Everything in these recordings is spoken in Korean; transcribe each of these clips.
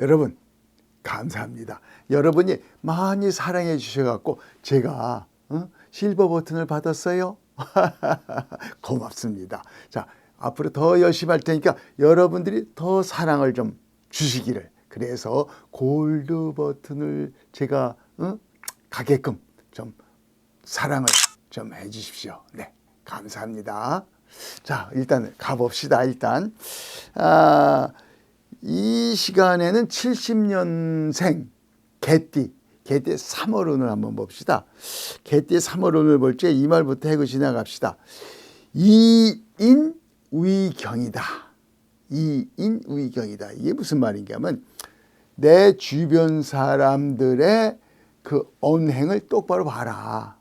여러분 감사합니다. 여러분이 많이 사랑해 주셔갖고 제가 어? 실버 버튼을 받았어요. 고맙습니다. 자 앞으로 더 열심히 할 테니까 여러분들이 더 사랑을 좀 주시기를 그래서 골드 버튼을 제가 어? 가게끔 좀 사랑을 좀 해주십시오. 네, 감사합니다. 자, 일단 가봅시다. 일단 아, 이 시간에는 70년생 개띠 개띠 3월운을 한번 봅시다. 개띠 3월운을 볼 때 이 말부터 해고 지나갑시다. 이인 위경이다. 이인 위경이다. 이게 무슨 말인가 하면 내 주변 사람들의 그 언행을 똑바로 봐라.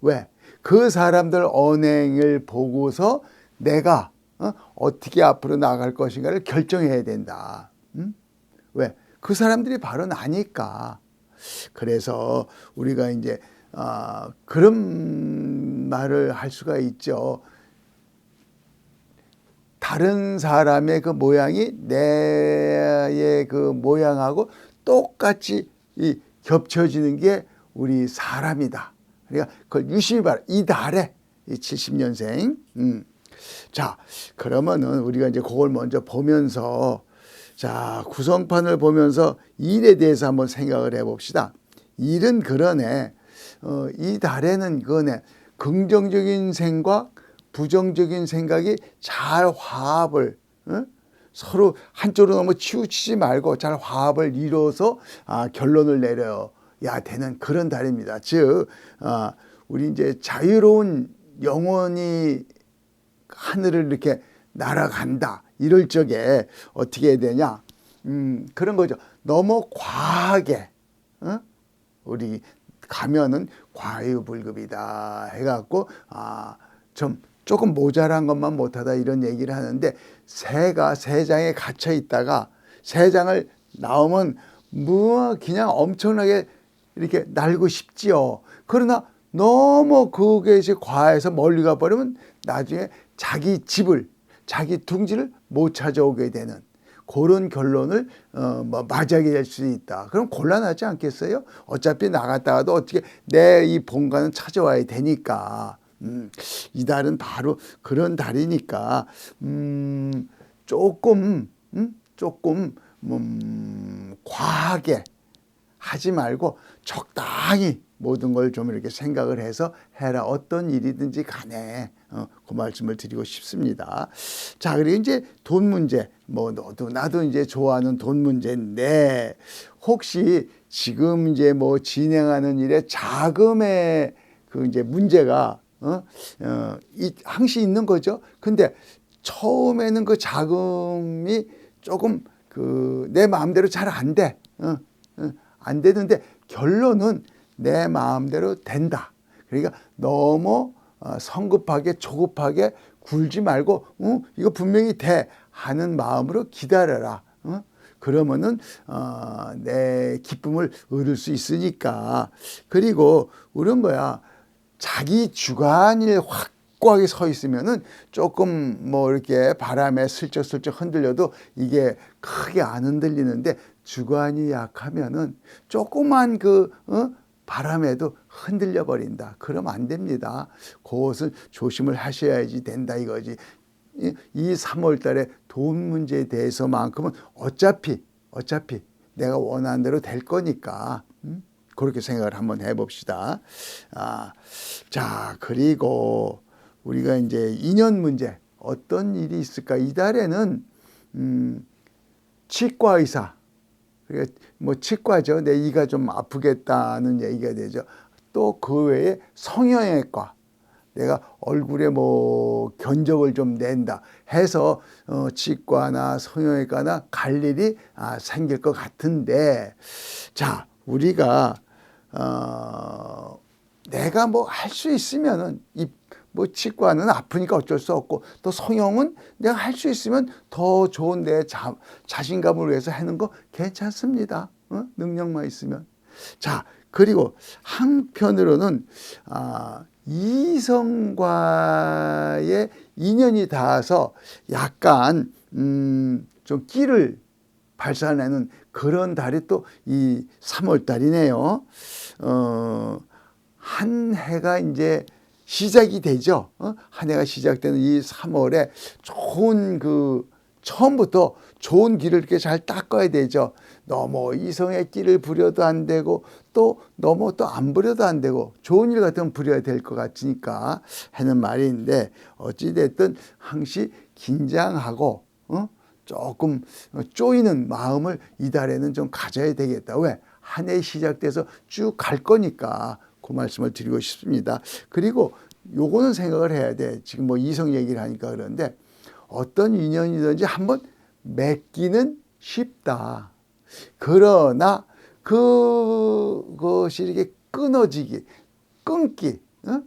왜? 그 사람들 언행을 보고서 내가 어? 떻게 앞으로 나갈 것인가를 결정해야 된다. 음? 왜? 그 사람들이 바로 나니까. 그래서 우리가 이제 어, 그런 말을 할 수가 있죠. 다른 사람의 그 모양이 내의 그 모양하고 똑같이 이 겹쳐지는 게 우리 사람이다. 그러니까 그걸 유심히 봐라. 이 달에 이 70년생. 음. 자, 그러면은 우리가 이제 그걸 먼저 보면서 자, 구성판을 보면서 일에 대해서 한번 생각을 해 봅시다. 일은 그러네. 어, 이 달에는 그거네. 긍정적인 생각, 부정적인 생각이 잘 화합을 어? 서로 한쪽으로 너무 치우치지 말고 잘 화합을 이뤄서 아, 결론을 내려야 되는 그런 달입니다. 즉, 아, 우리 이제 자유로운 영혼이 하늘을 이렇게 날아간다. 이럴 적에 어떻게 해야 되냐? 음, 그런 거죠. 너무 과하게, 어? 우리 가면은 과유불급이다 해갖고, 아, 좀 조금 모자란 것만 못하다 이런 얘기를 하는데, 새가 새 장에 갇혀 있다가 새 장을 나오면 뭐 그냥 엄청나게 이렇게 날고 싶지요. 그러나 너무 그게 과해서 멀리 가버리면 나중에 자기 집을 자기 둥지를 못 찾아오게 되는 그런 결론을 어, 뭐 맞이하게 될 수 있다. 그럼 곤란하지 않겠어요? 어차피 나갔다가도 어떻게 내 이 본관은 찾아와야 되니까. 음, 이 달은 바로 그런 달이니까 음, 조금 음, 조금 음, 과하게 하지 말고 적당히 모든 걸 좀 이렇게 생각을 해서 해라. 어떤 일이든지 간에 어, 그 말씀을 드리고 싶습니다. 자, 그리고 이제 돈 문제. 뭐 너도 나도 이제 좋아하는 돈 문제인데 혹시 지금 이제 뭐 진행하는 일에 자금의 그 이제 문제가 어, 어, 이, 항시 있는 거죠. 근데 처음에는 그 자금이 조금 그 내 마음대로 잘 안 돼. 어, 어, 안 되는데 결론은 내 마음대로 된다. 그러니까 너무 어, 성급하게 조급하게 굴지 말고 어, 이거 분명히 돼 하는 마음으로 기다려라. 어? 그러면은 어, 내 기쁨을 얻을 수 있으니까 그리고 우리는 뭐야 자기 주관이 확고하게 서 있으면은 조금 뭐 이렇게 바람에 슬쩍슬쩍 흔들려도 이게 크게 안 흔들리는데 주관이 약하면은 조그만 그 어? 바람에도 흔들려 버린다. 그러면 안 됩니다. 그것은 조심을 하셔야지 된다 이거지. 이 3월 달에 돈 문제에 대해서만큼은 어차피 어차피 내가 원하는 대로 될 거니까 음? 그렇게 생각을 한번 해봅시다. 아, 자 그리고 우리가 이제 인연 문제 어떤 일이 있을까? 이달에는 음, 치과 의사 뭐 치과죠. 내 이가 좀 아프겠다는 얘기가 되죠. 또 그 외에 성형외과 내가 얼굴에 뭐 견적을 좀 낸다 해서 어, 치과나 성형외과나 갈 일이 아, 생길 것 같은데 자 우리가 어, 내가 뭐 할 수 있으면은 이 뭐 치과는 아프니까 어쩔 수 없고 또 성형은 내가 할 수 있으면 더 좋은 내 자, 자신감을 위해서 하는 거 괜찮습니다. 어? 능력만 있으면. 자 그리고 한편으로는 아, 이성과의 인연이 닿아서 약간 음, 좀 끼를 발산하는 그런 달이 또 이 3월 달이네요. 어, 한 해가 이제 시작이 되죠. 어? 한 해가 시작되는 이 3월에 좋은 그 처음부터 좋은 길을 이렇게 잘 닦아야 되죠. 너무 이성의 길을 부려도 안 되고 또 너무 또 안 부려도 안 되고 좋은 일 같으면 부려야 될 것 같으니까 하는 말인데 어찌 됐든 항시 긴장하고 어? 조금 쪼이는 마음을 이달에는 좀 가져야 되겠다. 왜? 한 해 시작돼서 쭉 갈 거니까 그 말씀을 드리고 싶습니다. 그리고 요거는 생각을 해야 돼. 지금 뭐 이성 얘기를 하니까 그런데 어떤 인연이든지 한번 맺기는 쉽다. 그러나 그것이 이렇게 끊어지기, 끊기, 어?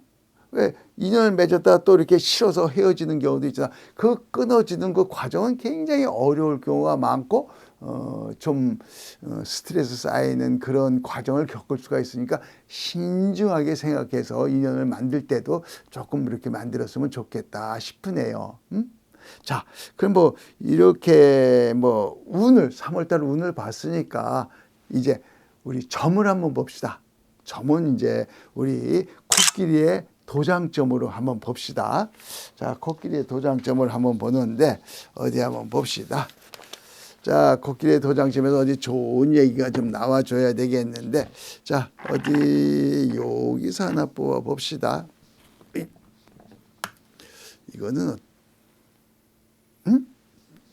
왜 인연을 맺었다가 또 이렇게 싫어서 헤어지는 경우도 있잖아. 그 끊어지는 그 과정은 굉장히 어려울 경우가 많고, 어, 좀 어, 스트레스 쌓이는 그런 과정을 겪을 수가 있으니까 신중하게 생각해서 인연을 만들 때도 조금 이렇게 만들었으면 좋겠다 싶으네요. 음? 자, 그럼 뭐 이렇게 뭐 운을 3월달 운을 봤으니까 이제 우리 점을 한번 봅시다. 점은 이제 우리 코끼리의 도장점으로 한번 봅시다. 자, 코끼리의 도장점을 한번 보는데 어디 한번 봅시다. 자, 코끼리의 도장점에서 어디 좋은 얘기가 좀 나와줘야 되겠는데, 자, 어디 여기서 하나 뽑아 봅시다. 이거는 응?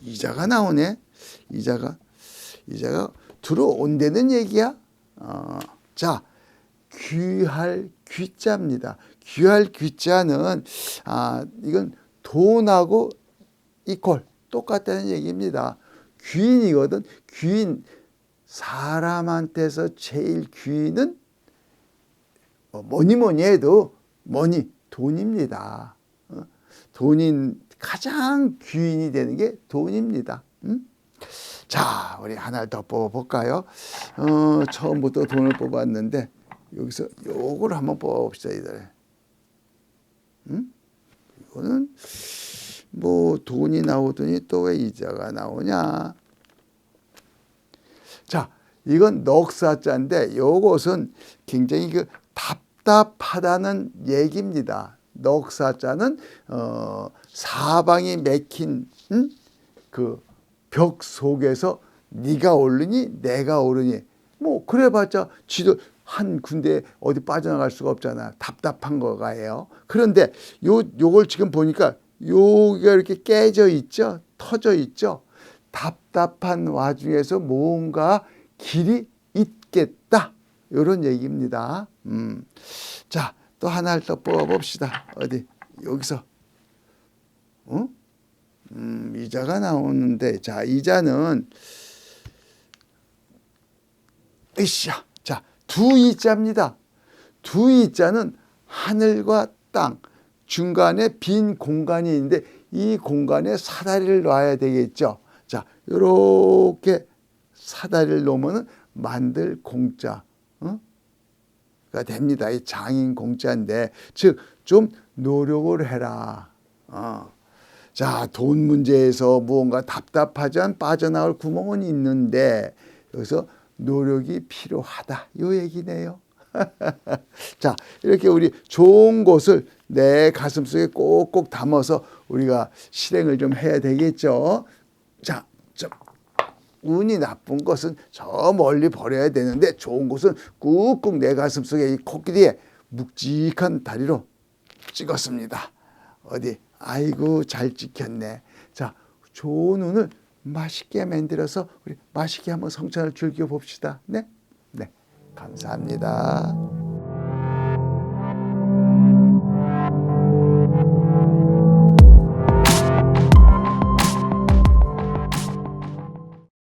이자가 나오네. 이자가 이자가 들어온다는 얘기야. 어, 자, 귀할 귀자입니다. 귀할 귀자는 아 이건 돈하고 이퀄 똑같다는 얘기입니다. 귀인이거든. 귀인 사람한테서 제일 귀인은 뭐 뭐니 뭐니 해도 뭐니 돈입니다. 어? 돈인 가장 귀인이 되는 게 돈입니다. 음? 자, 우리 하나를 더 뽑아볼까요? 어, 처음부터 돈을 뽑았는데 여기서 요걸 한번 뽑아봅시다, 이들. 음? 이거는 뭐 돈이 나오더니 또 왜 이자가 나오냐? 자, 이건 넉사자인데 요것은 굉장히 그 답답하다는 얘기입니다. 넉사자는 어, 사방이 맥힌 음? 그벽 속에서 네가 오르니 내가 오르니 뭐 그래봤자 지도 한 군데 어디 빠져나갈 수가 없잖아 답답한 거가예요. 그런데 요 요걸 지금 보니까 요가 이렇게 깨져 있죠, 터져 있죠. 답답한 와중에서 뭔가 길이 있겠다 이런 얘기입니다. 음. 자, 또 하나를 더 뽑아봅시다. 어디 여기서 어? 음, 이자가 나오는데 자 이자는 으쌰 자 두 이자입니다. 두 이자는 하늘과 땅 중간에 빈 공간이 있는데 이 공간에 사다리를 놔야 되겠죠. 자 이렇게 사다리를 놓으면 만들 공짜 어? 가 됩니다. 이 장인 공짜인데 즉 좀 노력을 해라. 어. 자, 돈 문제에서 무언가 답답하지 빠져나올 구멍은 있는데 여기서 노력이 필요하다. 요 얘기네요. 자, 이렇게 우리 좋은 것을 내 가슴 속에 꼭꼭 담아서 우리가 실행을 좀 해야 되겠죠. 자, 좀 운이 나쁜 것은 저 멀리 버려야 되는데 좋은 것은 꾹꾹 내 가슴 속에 이 코끼리에 묵직한 다리로 찍었습니다. 어디 아이고 잘 찍혔네. 자, 좋은 운을 맛있게 만들어서 우리 맛있게 한번 성찬을 즐겨 봅시다. 네, 네, 감사합니다.